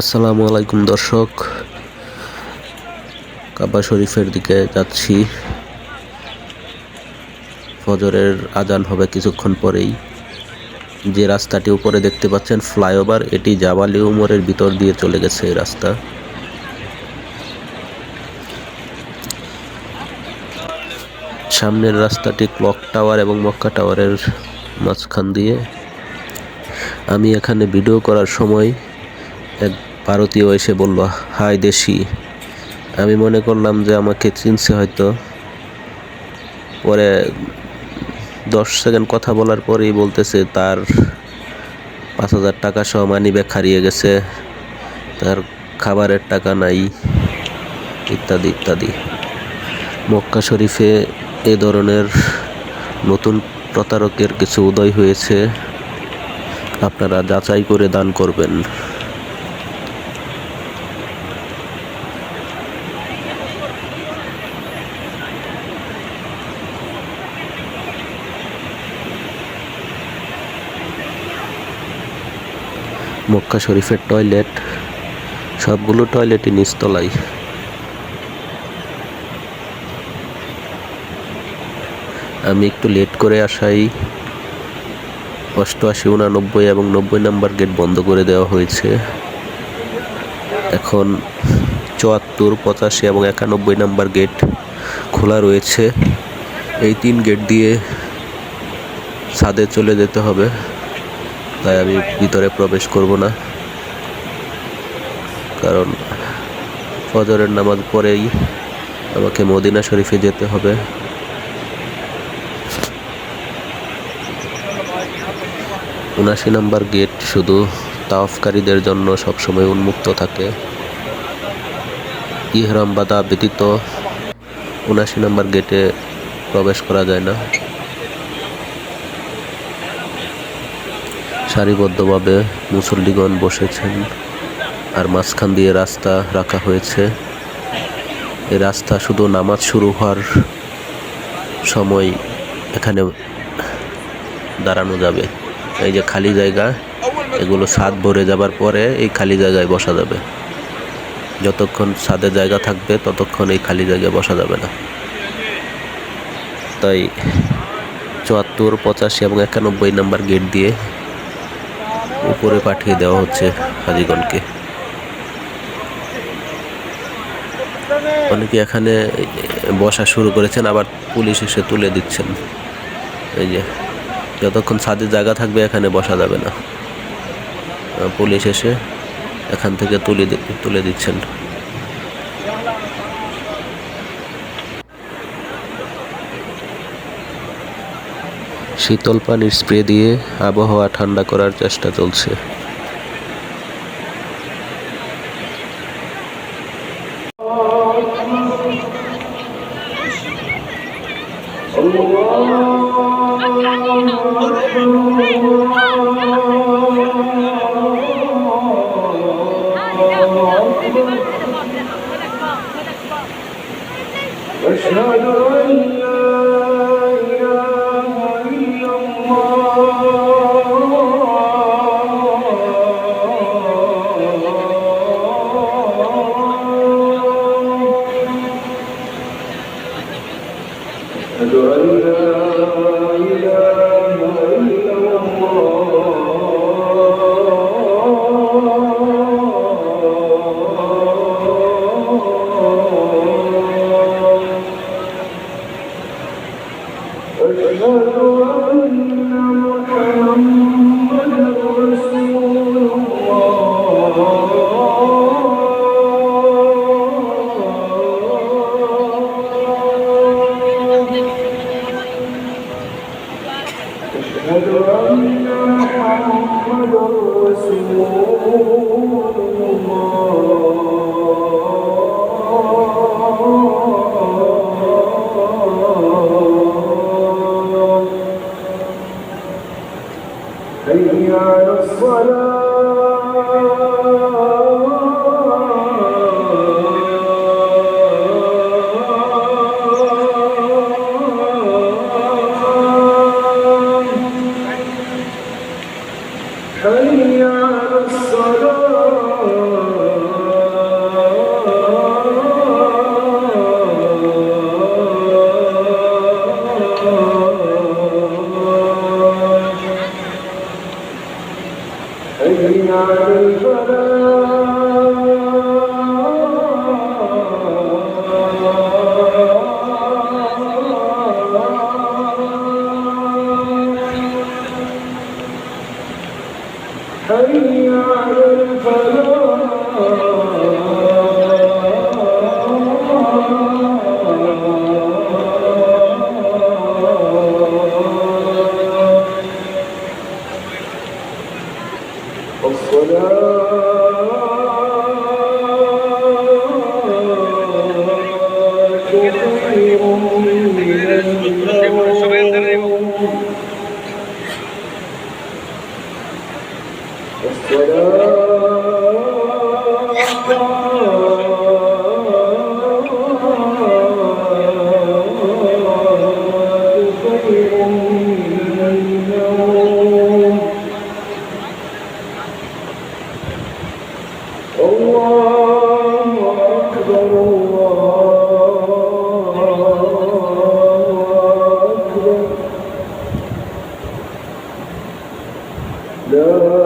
আসসালামু আলাইকুম, দর্শক। কাবা শরীফের দিকে যাচ্ছি। ফজরের আজান হবে কিছুক্ষণ পরেই। যে রাস্তাটি উপরে দেখতে পাচ্ছেন, ফ্লাইওভার, এটি জাবালি উমরের ভিতর দিয়ে চলে গেছে এই রাস্তা। সামনের রাস্তাটি ক্লক টাওয়ার এবং মক্কা টাওয়ারের মাঝখান দিয়ে। আমি এখানে ভিডিও করার সময় এক ভারতীয় এসে বলল হাই দেশি, আমি মনে করলাম যে আমাকে চিনছে হয়তো। পরে দশ সেকেন্ড কথা বলার পরেই বলতেছে, তার পাঁচ হাজার টাকা সহ মানি ব্যাগ হারিয়ে গেছে, তার খাবারের টাকা নাই, ইত্যাদি ইত্যাদি। মক্কা শরীফে এ ধরনের নতুন প্রতারকের কিছু উদয় হয়েছে। আপনারা যাচাই করে দান করবেন। মক্কা শরীফের টয়লেট, সবগুলো টয়লেটই নিচতলায়। আমি একটু লেট করে আসাই। অষ্টআশি, উনানব্বই এবং নব্বই নাম্বার গেট বন্ধ করে দেওয়া হয়েছে। এখন চুয়াত্তর, পঁচাশি এবং একানব্বই নাম্বার গেট খোলা রয়েছে। এই তিন গেট দিয়ে ছাদে চলে যেতে হবে। তাই আমি ভিতরে প্রবেশ করব না। কারণ ফজরের নামাজ পরেই আমাকে মদিনা শরীফে যেতে হবে। উনাশি নাম্বার গেট শুধু তাওফকারীদের জন্য সবসময় উন্মুক্ত থাকে। ইহরাম বাদা ব্যতীত উনাশি নাম্বার গেটে প্রবেশ করা যায় না। সারিবদ্ধভাবে মুসল্লিগণ বসেছেন আর মাঝখান দিয়ে রাস্তা রাখা হয়েছে। এই রাস্তা শুধু নামাজ শুরু হওয়ার সময় এখানে দাঁড়ানো যাবে। এই যে খালি জায়গা, এগুলো ছাদ ভরে যাবার পরে এই খালি জায়গায় বসা যাবে। যতক্ষণ ছাদে জায়গা থাকবে, ততক্ষণ এই খালি জায়গায় বসা যাবে না। তাই চুয়াত্তর, পঁচাশি এবং একানব্বই নাম্বার গেট দিয়ে উপরে পাঠিয়ে দেওয়া হচ্ছে হাজিগণকে। অনেকে এখানে বসা শুরু করেছেন, আবার পুলিশ এসে তুলে দিচ্ছেন। এই যে, যতক্ষণ ছাদে জায়গা থাকবে, এখানে বসা যাবে না। পুলিশ এসে এখান থেকে তুলে তুলে দিচ্ছেন। শীতল পানির স্প্রে দিয়ে আবহাওয়া ঠান্ডা করার চেষ্টা চলছে أشهد أن Oh, my God. Hey, I'm sorry. على الفلاح حي على الفلاح الله أكبر الله أكبر لا